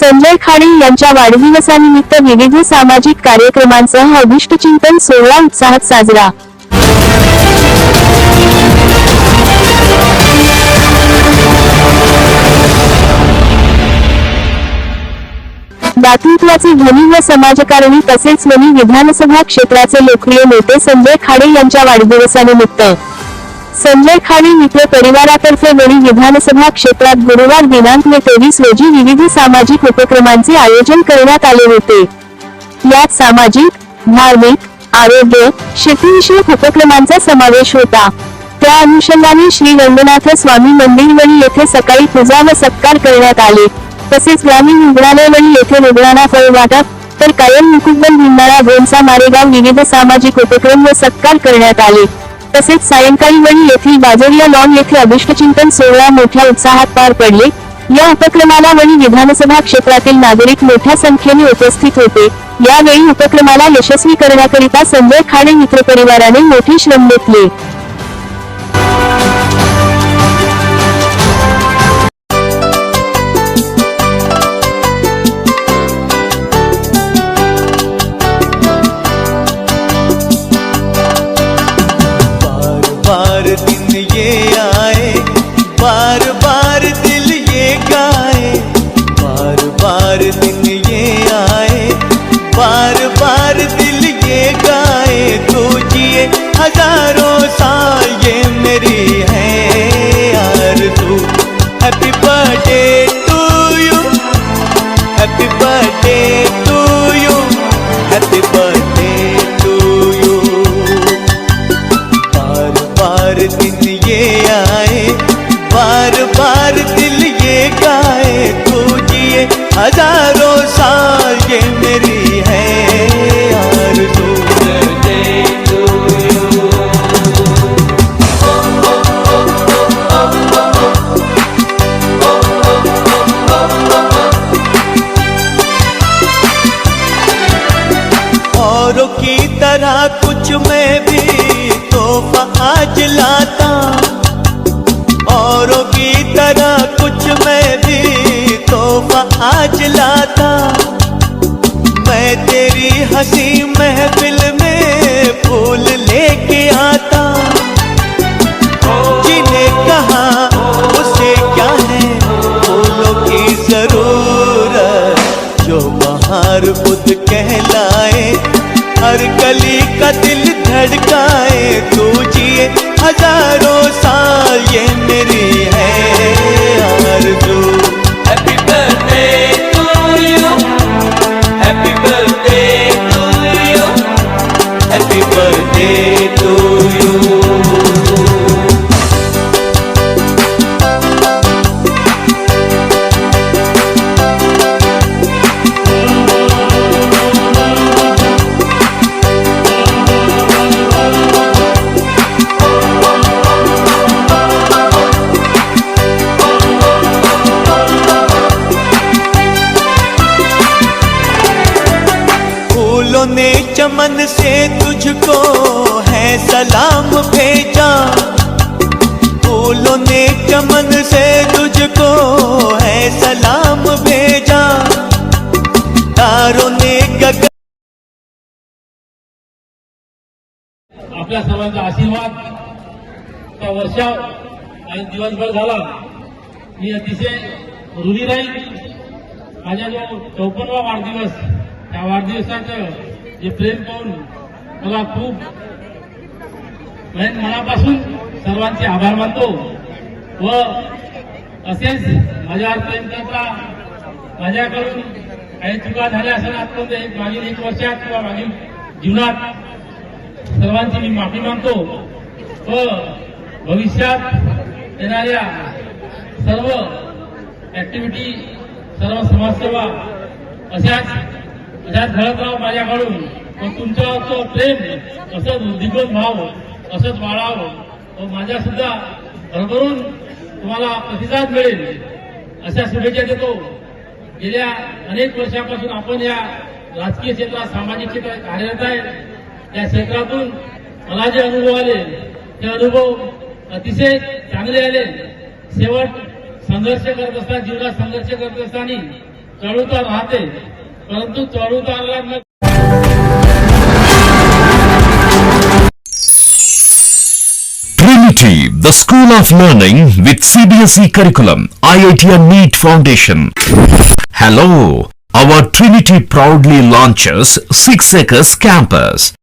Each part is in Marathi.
संजय खाडे यांच्या वाढदिवसानिमित्त विविध सामाजिक कार्यक्रमांसह अभिष्टचिंतन सोहळा उत्साहात साजरा. दातृत्वाचे ध्वनी व समाजकारणी तसेच वणी विधानसभा क्षेत्राचे लोकप्रिय नेते संजय खाडे यांच्या वाढदिवसानिमित्त. संजय खाडे मित्र परिवारातर्फे वणी विधानसभा क्षेत्रात गुरुवार दिनांक मे तेवीस रोजी विविध सामाजिक उपक्रमांचे आयोजन करण्यात आले होते. यात सामाजिक धार्मिक आरोग्य शेतीविषयक उपक्रमांचा समावेश होता. त्या अनुषंगाने श्री रंगनाथ स्वामी मंदिर वणी येथे सकाळी पूजा व सत्कार करण्यात आले. तसेच ग्रामीण रुग्णालय वणी येथे रुग्णांना फळ वाटप तर कायम मुकुटबंद भिंडाळा गोंसा मारेगाव विविध सामाजिक उपक्रम व सत्कार करण्यात आले. तसेच सायंकाळी वणी येथील बाजरिया लॉन येथे अभिष्टचिंतन सोहळा मोठ्या उत्साहात पार पडले. या उपक्रमाला वणी विधानसभा क्षेत्रातील नागरिक मोठ्या संख्येने उपस्थित होते. यावेळी उपक्रमाला यशस्वी करण्याकरिता संजय खाडे मित्र परिवाराने मोठे श्रम घेतले. दिन ये आए, बार बार दिल ये गाए, तू जिए हज़ारों साल ये मेरी है की तरह कुछ मैं भी तोहफा लाता औरों की तरह कुछ मैं भी तोहफा आज लाता। मैं तेरी हँसी महफिल में फूल लेके आता। जिन्हें कहा उसे क्या है? फूलों की ज़रूरत जो बाहर खुद कहलाए। हर गली का दिल तू जिए हज़ारों साल ये मेरी ने चमन से तुझको है सलाम भेजा। फूलों ने चमन से तुझको है सलाम भेजा। तारों ने गगन आपल्या सर्वांचा वर्षा आणि दिवसभर अतिशय ऋणी राहील. जे प्रेम पाहून मला खूप मनापासून सर्वांचे आभार मानतो. व असेच माझ्या प्रेम माझ्याकडून काही चुका झाल्या असेल आतापर्यंत एक मागील एक वर्षात किंवा मागील जीवनात सर्वांची मी माफी मागतो. व भविष्यात येणाऱ्या सर्व ऍक्टिव्हिटी सर्व समाजसेवा अशाच अशा झळकराव माझ्याकडून तुमचा तो प्रेम असंच उद्दीपन व्हावं असंच वाढावं व माझ्या सुद्धा भरभरून तुम्हाला प्रतिसाद मिळेल अशा शुभेच्छा देतो. गेल्या अनेक वर्षापासून आपण या राजकीय क्षेत्रात सामाजिक क्षेत्रात कार्यरत आहे. त्या क्षेत्रातून मला जे अनुभव आले ते अनुभव अतिशय चांगले आले. शेवट संघर्ष करत असताना जीवनात संघर्ष करत असताना चढउतार राहते. Trinity, the School of Learning with CBSE curriculum, IIT and NEET Foundation. Hello, our Trinity proudly launches 6 Acres Campus.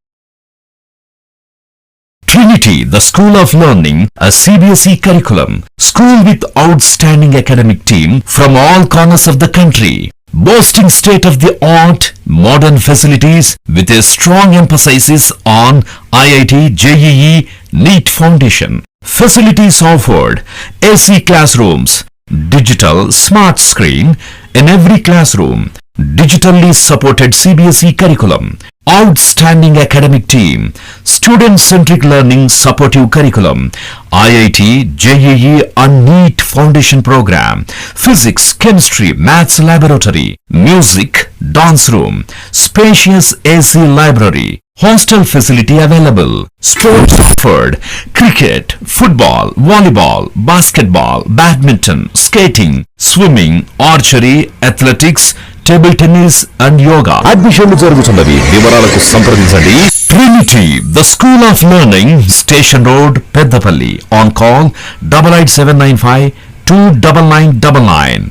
Trinity, the School of Learning, a CBSE curriculum, school with outstanding academic team from all corners of the country boasting state-of-the-art modern facilities with a strong emphasis on IIT, JEE, NEET Foundation. Facilities offered, AC classrooms, digital smart screen in every classroom, digitally supported CBSE curriculum, outstanding academic team, student-centric learning supportive curriculum, IIT, JEE and NEET Foundation program, physics, chemistry, maths laboratory, music, dance room, spacious AC library, hostel facility available, sports offered, cricket, football, volleyball, basketball, badminton, skating, swimming, archery, athletics, table tennis and yoga. అడ్మిషన్లు జరుగుతున్నవి. వివరాలకు సంప్రదించండి. Trinity the school of learning station road Peddapalli on call double eight seven nine five two double nine double nine